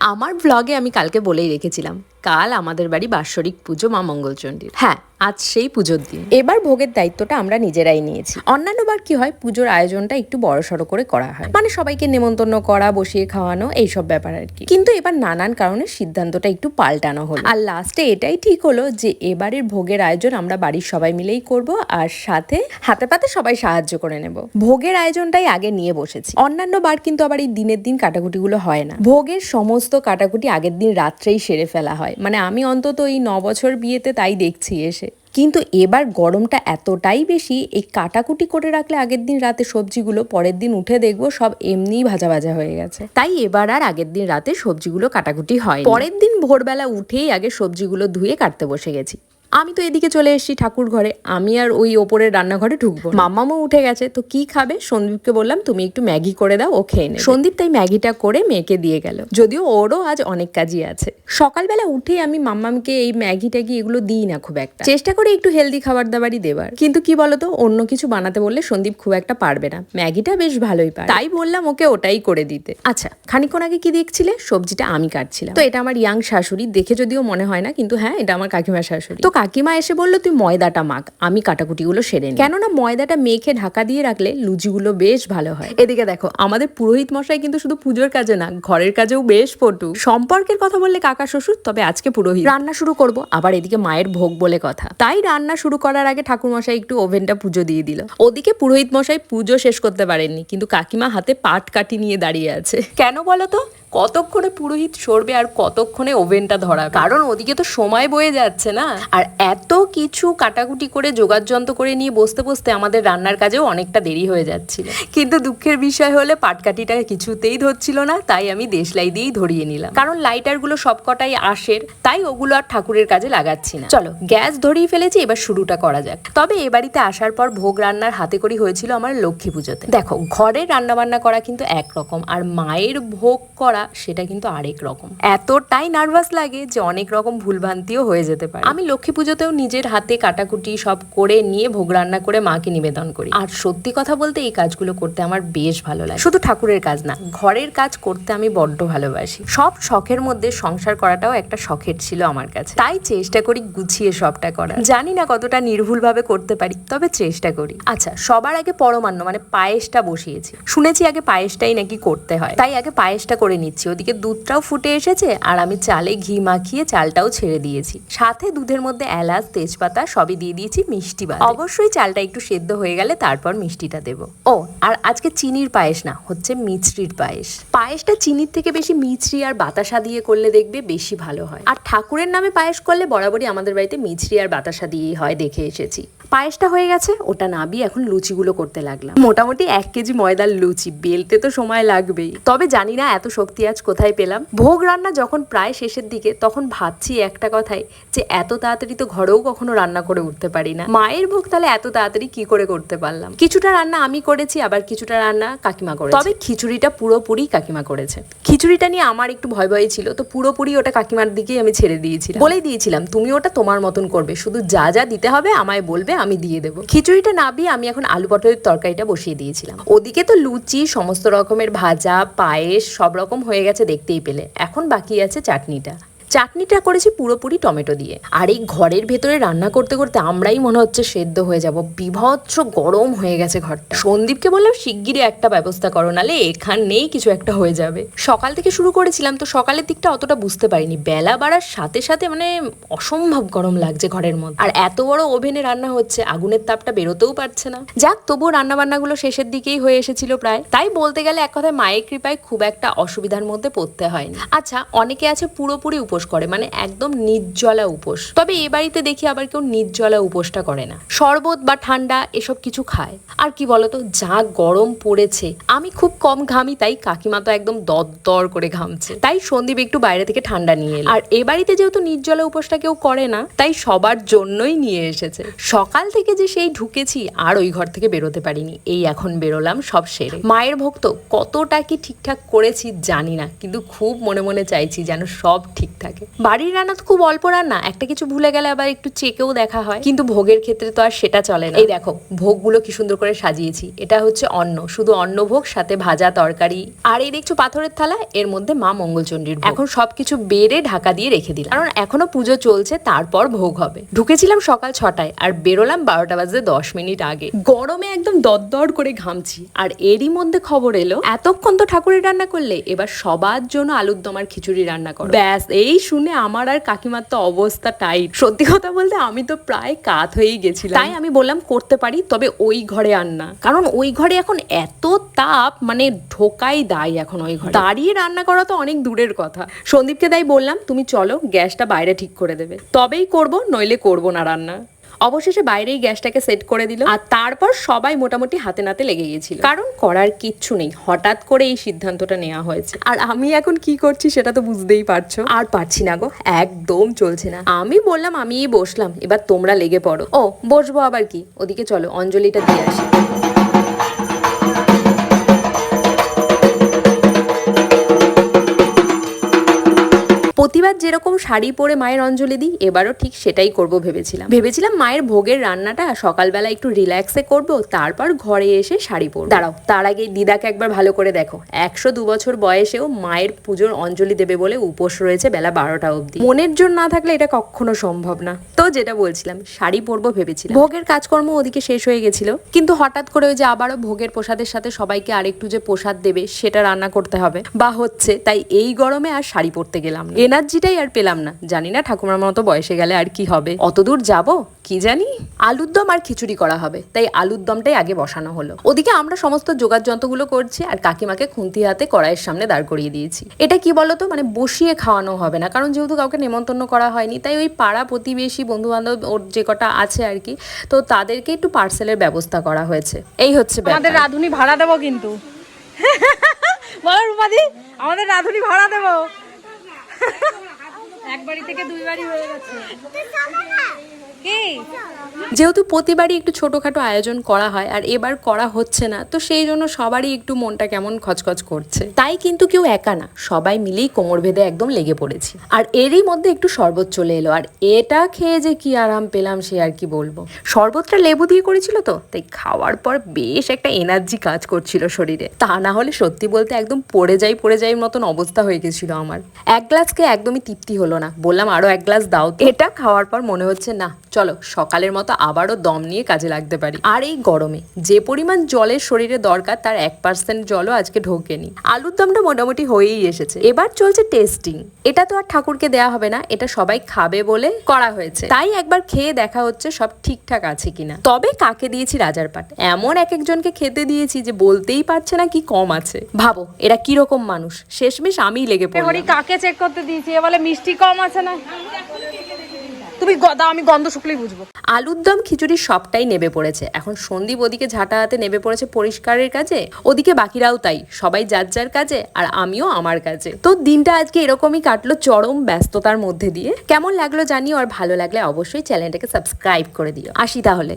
আমার ব্লগে আমি কালকে বলেই রেখেছিলাম। কাল আমাদের বাড়ি বাৎসরিক পুজো মা মঙ্গলচণ্ডীর। হ্যাঁ আজ সেই পুজোর দিন। এবার ভোগের দায়িত্বটা আমরা নিজেরাই নিয়েছি। অন্যান্য বার কি হয়, পুজোর আয়োজনটা একটু বড় সড়ো করে করা হয়। মানে সবাইকে নেমন্তন্ন করা, বসিয়ে খাওয়ানো, এইসব ব্যাপার আর কি। কিন্তু এবার নানান কারণে সিদ্ধান্তটা একটু পাল্টানো হলো। আর লাস্টে এটাই ঠিক হলো যে, এবারের ভোগের আয়োজন আমরা বাড়ির সবাই মিলেই করব আর সাথে হাতে পাতে সবাই সাহায্য করে নেব। ভোগের আয়োজনটাই আগে নিয়ে বসেছি। অন্যান্য বার কিন্তু আবার এই দিনের দিন কাটাকুটিগুলো হয় না। ভোগের সমস্ত কাটাকুটি আগের দিন রাত্রেই সেরে ফেলা হয়। মানে আমি অন্তত এই ন বছর বিয়েতে তাই দেখছি এসে। কিন্তু এবার গরমটা এতটাই বেশি, এই কাটাকুটি করে রাখলে আগের দিন রাতে সবজিগুলো পরের দিন উঠে দেখব, সব এমনিই ভাজা ভাজা হয়ে গেছে। তাই এবার আর আগের দিন রাতে সবজিগুলো কাটাকুটি হয় পরের দিন ভোরবেলা উঠেই আগে সবজিগুলো ধুয়ে কাটতে বসে গেছি। আমি তো এদিকে চলে এসেছি ঠাকুর ঘরে। আমি আর ওই ওপরের রান্নাঘরে ঢুকবো না। মাম্মামও উঠে গেছে, তো কি খাবে? সন্দীপকে বললাম, তুমি একটু ম্যাগি করে দাও, ও খেয়ে নেবে। সন্দীপ তাই ম্যাগিটা করে মেয়েকে দিয়ে গেল। যদিও ওরও আজ অনেক কাজই আছে। সকালবেলা উঠে আমি মাম্মামকে এই ম্যাগি ট্যাগি এগুলো দিই না খুব একটা। চেষ্টা করি একটু হেলদি খাবার দাবারই দেবার। কিন্তু কি বলতো, অন্য কিছু বানাতে বললে সন্দীপ খুব একটা পারবে না। ম্যাগিটা বেশ ভালোই পারে তাই বললাম, ওকে ওটাই করে দিতে। আচ্ছা খানিকক্ষণ আগে কি দেখছিলে? সবজিটা আমি কাটছিলাম। তো এটা আমার ইয়াং শাশুড়ি, দেখে যদিও মনে হয় না, কিন্তু হ্যাঁ এটা আমার কাকিমার শাশুড়ি। তো কাকিমা এসে বলল, তুই ময়দাটা মাখ, আমি কাটাকুটিগুলো সেরে নিই। কেননা ময়দাটা মেখে ঢাকা দিয়ে রাখলে লুচিগুলো বেশ ভালো হয়। এদিকে দেখো, আমাদের পুরোহিত মশাই কিন্তু শুধু পুজোর কাজে না, ঘরের কাজেও বেশ পটু। সম্পর্কের কথা বললে কাকা শ্বশুর, তবে আজকে পুরোহিত। রান্না শুরু করব, আবার এদিকে মায়ের ভোগ বলে কথা। তাই রান্না শুরু করার আগে ঠাকুর মশাই একটু ওভেনটা পুজো দিয়ে দিল। ওদিকে পুরোহিত মশাই পুজো শেষ করতে পারেননি, কিন্তু কাকিমা হাতে পাট কাটি নিয়ে দাঁড়িয়ে আছে। কেন বলো তো? কতক্ষণে পুরোহিত সরবে আর কতক্ষণে ওভেনটা ধরাবে? কারণ ওদিকে তো সময় বয়ে যাচ্ছে না। আর এত কিছু কাটাকুটি করে যোগাযন্ত্র করে নিয়ে বসতে বসতে আমাদের রান্নার কাজেও অনেকটা দেরি হয়ে যাচ্ছিল। কিন্তু দুঃখের বিষয় হলে পাটকাঠিটা কিছুতেই ধরছিল না, তাই আমি দেশলাই দিয়েই ধরিয়ে নিলাম। কারণ লাইটারগুলো সবকটাই আসের তাই ওগুলো আর ঠাকুরের কাজে লাগাচ্ছি না। চলো, গ্যাস ধরিয়ে ফেলেছি, এবার শুরুটা করা যাক। তবে এ বাড়িতে আসার পর ভোগ রান্নার হাতে করি হয়েছিল আমার লক্ষ্মী পুজোতে। দেখো ঘরের রান্না বান্না করা কিন্তু একরকম, আর মায়ের ভোগ করা সেটা কিন্তু আরেক রকম। এতটাই নার্ভাস লাগে যে অনেক রকম ভুলভ্রান্তিও হয়ে যেতে পারে। আমি লক্ষ্মী পুজোতেও নিজের হাতে কাটাকুটি সব করে নিয়ে ভোগ রান্না করে মাকে নিবেদন করি। আর সত্যি কথা বলতে এই কাজগুলো করতে আমার বেশ ভালো লাগে। শুধু ঠাকুরের কাজ না, ঘরের কাজ করতে আমি বড্ড ভালোবাসি। সব শখের মধ্যে সংসার করাটাও একটা শখের ছিল আমার কাছে। তাই চেষ্টা করি গুছিয়ে সবটা করা জানি না কতটা নির্ভুল ভাবে করতে পারি, তবে চেষ্টা করি। আচ্ছা সবার আগে পরমান্ন মানে পায়েসটা বসিয়েছি। শুনেছি আগে পায়েসটাই নাকি করতে হয়। তাই আগে পায়েসটা করে নিচ্ছি। ওদিকে দুধটাও ফুটে এসেছে আর আমি চালে ঘি মাখিয়ে চালটাও ছেড়ে দিয়েছি। সাথে দুধের মধ্যে এলাচ তেজপাতা সবই দিয়ে দিয়েছি মিষ্টি বাদে। অবশ্যই চালটা একটু সেদ্ধ হয়ে গেলে তারপর মিষ্টিটা দেবো। ও আর আজকে চিনির পায়েস না, হচ্ছে মিছরির পায়েস। পায়েসটা চিনির থেকে বেশি মিছরি আর বাতাসা দিয়ে করলে দেখবে বেশি ভালো হয়। আর ঠাকুরের নামে পায়েস করলে বরাবরই আমাদের বাড়িতে মিছরি আর বাতাসা দিয়েই হয় দেখে এসেছি। পায়েসটা হয়ে গেছে, ওটা নাবিয়ে এখন লুচিগুলো করতে লাগলাম। মোটামুটি এক কেজি ময়দার লুচি, বেলতে তো সময় লাগবেই। তবে জানি না এত শক্তি আজ কোথায় পেলাম। ভোগ রান্না যখন প্রায় শেষের দিকে, তখন ভাবছি একটা কথাই, যে এত তাড়াতাড়ি তো ঘরেও কখনো রান্না করে উঠতে পারি না। মায়ের ভোগ তাহলে এত তাড়াতাড়ি কি করে করতে পারলাম? কিছুটা রান্না আমি করেছি, আবার কিছুটা রান্না কাকিমা করে তবে খিচুড়িটা পুরোপুরি কাকিমা করেছে। খিচুড়িটা নিয়ে আমার একটু ভয় ভয় ছিল তো পুরোপুরি ওটা কাকিমার দিকেই আমি ছেড়ে দিয়েছিলাম। বলেই দিয়েছিলাম তুমি ওটা তোমার মতন করবে শুধু যা যা দিতে হবে আমায় বলবে আমি দিয়ে দেবো। খিচুড়িটা না আমি এখন আলু পটলের তরকারিটা বসিয়ে দিয়েছিলাম। ওদিকে তো লুচি সমস্ত রকমের ভাজা পায়েস সব রকম হয়ে গেছে দেখতেই পেলে। এখন বাকি আছে চাটনিটা। চাটনিটা করেছি পুরোপুরি টমেটো দিয়ে। আর এই ঘরের ভেতরে রান্না করতে করতে আমরাই মনে হচ্ছে সেদ্ধ হয়ে যাব। বিভৎস গরম হয়ে গেছে ঘরটা। সন্দীপকে বললাম, শিগগিরই একটা ব্যবস্থা করো, নালে এখানেই কিছু একটা হয়ে যাবে। সকাল থেকে শুরু করেছিলাম, তো সকালের দিকটা অতটা বুঝতে পারিনি। বেলা বাড়ার সাথে সাথে মানে অসম্ভব গরম লাগছে ঘরের মধ্যে। আর এত বড় ওভেনে রান্না হচ্ছে, আগুনের তাপটা বেরোতেও পারছে না। যাক, তবুও রান্না বান্নাগুলো শেষের দিকেই হয়ে এসেছিল প্রায়। তাই বলতে গেলে এক কথায় মায়ের কৃপায় খুব একটা অসুবিধার মধ্যে পড়তে হয়নি। আচ্ছা অনেকে আছে পুরোপুরি উপোস করে মানে একদম নির্জলা উপোস। তবে এ বাড়িতে দেখি আবার কেউ নির্জলা উপোসটা করে না। শরবত বা ঠান্ডা এসব কিছু খায়। আর কি বলতো, যা গরম পড়েছে, আমি খুব কম ঘামি, তাই কাকিমা তো একদম দর করে ঘামছে। তাই সন্দীপ একটু বাইরে থেকে ঠান্ডা নিয়ে এলো। আর এ বাড়িতে যেহেতু নির্জলা উপোসটা কেউ করে না, তাই সবার জন্যই নিয়ে এসেছে। সকাল থেকে যে সেই ঢুকেছি, আর ওই ঘর থেকে বেরোতে পারিনি। এই এখন বেরোলাম, সব সেরে। মায়ের ভক্ত কতটা কি ঠিকঠাক করেছি জানি না, কিন্তু খুব মনে মনে চাইছি যেন সব ঠিকঠাক থাকে। বাড়ির রান্না তো খুব অল্প রান্না, একটা কিছু ভুলে গেলে আবার একটু চেকেও দেখা হয়। কিন্তু ভোগের ক্ষেত্রে তো আর সেটা চলে না। এই দেখো, ভোগগুলো কি সুন্দর করে সাজিয়েছি। এটা হচ্ছে অন্ন, শুধু অন্ন ভোগ সাথে ভাজা তরকারি। আর এই দেখছ পাথরের থালা, এর মধ্যে মা মঙ্গলচণ্ডীর এখন সবকিছু বেড়ে ঢাকা দিয়ে রেখে দিলাম। কারণ এখনও পুজো চলছে, তারপর ভোগ হবে। ঢুকেছিলাম সকাল ছটায় আর বেরোলাম বারোটা বাজে দশ মিনিট আগে। গরমে একদম দরদর করে ঘামছি। আর এরই মধ্যে খবর এলো, এতক্ষণ তো ঠাকুরের রান্না করলে, এবার সবার জন্য আলুর দম আর খিচুড়ি রান্না করো। ব্যাস, এই শুনে আমার আর কাকিমার তো অবস্থা টাইট সত্যি কথা বলতে আমি তো প্রায় কাত হয়েই গেছিলাম। তাই আমি বললাম করতে পারি তবে ওই ঘরে আর না। কারণ ওই ঘরে এখন এত তাপ মানে ঢোকাই দায় এখন ওই ঘরে। দাঁড়িয়ে রান্না করা তো অনেক দূরের কথা। সন্দীপকে তাই বললাম তুমি চলো গ্যাসটা বাইরে ঠিক করে দেবে। তবেই করব নইলে করব না রান্না। অবশেষে বাইরেই গ্যাসটাকে সেট করে দিল আর তারপর সবাই মোটামুটি হাতে নাতে লেগে গিয়েছিল। কারণ করার কিচ্ছু নেই। হঠাৎ করে এই সিদ্ধান্তটা নেওয়া হয়েছে। আর আমি এখন কি করছি সেটা তো বুঝতেই পারছ। আর পারছি না গো। একদম চলছে না। আমি বললাম আমি বসলাম। এবার তোমরা লেগে পড়ো। ও বসবো আবার কি? ওদিকে চলো অঞ্জলিটা দিয়ে আসি। প্রতিবার যেরকম শাড়ি পরে মায়ের অঞ্জলি দিই, এবারও ঠিক সেটাই করব ভেবেছিলাম। ভেবেছিলাম মায়ের ভোগের রান্নাটা সকালবেলা একটু রিল্যাক্সে করব, তারপর ঘরে এসে শাড়ি পরব। দাঁড়াও, তার আগে দিদাকে একবার ভালো করে দেখো। একশো দু বছর বয়সেও মায়ের পুজোর অঞ্জলি দেবে বলে উপোস রয়েছে বেলা বারোটা অবধি। মনের জন্য না থাকলে এটা কখনো সম্ভব না। যেটা বলছিলাম, শাড়ি পরবো ভেবেছিলাম। ভোগের কাজকর্ম ওদিকে শেষ হয়ে গেছিল। কিন্তু হঠাৎ করে ওই যে আবারও ভোগের প্রসাদের সাথে সবাইকে আরেকটু যে প্রসাদ দেবে, সেটা রান্না করতে হবে। বা হচ্ছে, তাই এই গরমে আর শাড়ি পরতে গেলাম এনার্জিটাই আর পেলাম না। জানি না ঠাকুমার মতো বয়সে গেলে আর কি হবে। অত দূর যাব? কি জানি? আলুর দম আর খিচুড়ি করা হবে। তাই আলুর দমটাই আগে বসানো হলো। ওদিকে আমরা সমস্ত যোগার যন্ত্রগুলো করছি আর কাকিমাকে খুন্তি হাতে কড়াইয়ের সামনে দাঁড় করিয়ে দিয়েছি। এটা কি বলতো? মানে বসিয়ে খাওয়ানো হবে না। কারণ যেহেতু কাউকে নেমন্তন্ন করা হয়নি, তাই ওই পাড়া প্রতিবেশী বন্ধু বান্ধব ওর যে কটা আছে আর কি, তো তাদেরকে একটু পার্সেলের ব্যবস্থা করা হয়েছে। এই হচ্ছে আমাদের রাঁধুনি ভাড়া দেবো কিন্তু। বলো রূপাদি, আমাদের রাধুনি ভাড়া দেবো। এক বাড়ি থেকে দুই বাড়ি হয়ে গেছে। যেহেতু প্রতিবারই একটু ছোটোখাটো আয়োজন করা হয় আর এবার করা হচ্ছে না, তো সেই জন্য সবারই একটু মনটা কেমন খচখচ করছে। তাই কিন্তু কেউ একা না, সবাই মিলেই কোমর ভেদে একদম লেগে পড়েছি। আর এরই মধ্যে একটু শরবত চলে এলো, আর এটা খেয়ে যে কি আরাম পেলাম সে আর কি বলব। শরবতটা লেবু দিয়ে করেছিল তো, তাই খাওয়ার পর বেশ একটা এনার্জি কাজ করছিল শরীরে। তা না হলে সত্যি বলতে একদম পড়ে যাই পড়ে যাই মতন অবস্থা হয়ে গেছিল আমার। এক গ্লাসকে একদমই তৃপ্তি হলো না, বললাম আরও এক গ্লাস দাও। এটা খাওয়ার পর মনে হচ্ছে না, চলো সকালের মতো আবারও দম নিয়ে কাজে লাগতে পারি। আর এই গরমে যে পরিমাণ জলের শরীরে দরকার, তার এক পার্সেন্ট জলও আজকে ঢোকেনি। আলুর দমটা মোটামুটি হয়েই এসেছে। এবার চলছে টেস্টিং এটা তো আর ঠাকুরকে দেয়া হবে না, এটা সবাই খাবে বলে করা হয়েছে। তাই একবার খেয়ে দেখা হচ্ছে সব ঠিকঠাক আছে কিনা। তবে কাকে দিয়েছি রাজার পাট? এমন এক একজনকে খেতে দিয়েছি যে বলতেই পারছে না কি কম আছে। ভাবো, এরা কীরকম মানুষ? শেষমেশ আমিই লেগে পড়ি কাকে চেক করতে দিয়েছি? এ বলে মিষ্টি কম আছে না। তুমি দাও, আমি গন্ধ শুকলেই বুঝব। আলুর দম খিচুড়ি সবটাই নেবে পড়েছে। এখন সন্দীপ ওদিকে ঝাঁটা হাতে নেবে পড়েছে পরিষ্কারের কাজে, ওদিকে বাকিরাও তাই, সবাই যার যার কাজে আর আমিও আমার কাজে। তো দিনটা আজকে এরকমই কাটলো চরম ব্যস্ততার মধ্যে দিয়ে। কেমন লাগল জানিও আর ভালো লাগলে অবশ্যই চ্যানেলটাকে সাবস্ক্রাইব করে দিও। আসি তাহলে।